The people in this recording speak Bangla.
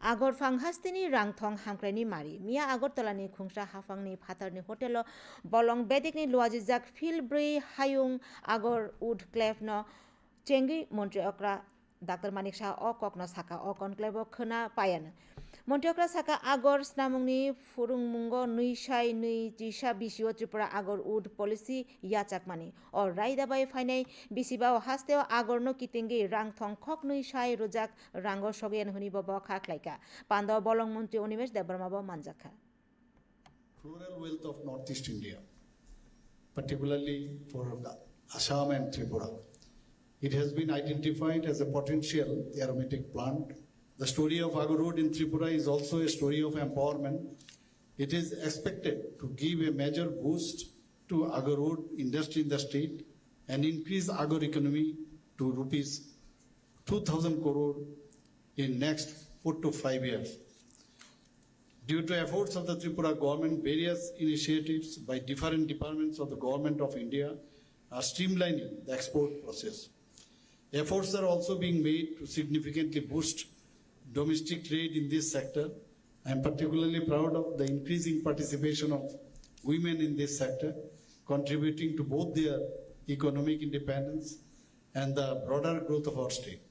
আগর ফাংহাস্তিনি রাংথং হামক্রাইনি মারি মিয়া আগরতলানি খুংসা হাফাংনি ফাতারনি হোটেল, বলং বেদিকনি লুয়াজিজাক ফিল ব্রই হায়ুং আগর উড ক্লেফন চেঙ্গি মন্ত্রী অকরা ডাক্তার মানিক শাহ অ ককন সাকা অ কনক্লেব খোনা পায়ানো। সাকা আগর স্নামুংনি ফুরুংমুঙ্গ নুইসাই নুই জিসা বিসিও ত্রিপুরা আগর উড পলিসি ইয়াচাকমানি অ রাইদাবাই ফাইনাই বিসিবা ও হাস্তেও আগর ন কিতিঙ্গি রাং থং খক নুই সাই রোজাক রাঙ্গ সগেন হুনি বব খাকলাইকা পান্দ বলং মন্ত্রী Animesh দেববর্মাব মানজাখা rural wealth of Northeast India, particularly for Assam and Tripura. It has been identified as a potential aromatic plant. The story of Agar Road in Tripura is also a story of empowerment. It is expected to give a major boost to Agar Road industry in the state and increase Agar economy to rupees 2000 crore in next 4 to 5 years. Due to efforts of the Tripura government, various initiatives by different departments of the government of India are streamlining the export process. Efforts are also being made to significantly boost domestic trade in this sector. I am particularly proud of the increasing participation of women in this sector, contributing to both their economic independence and the broader growth of our state.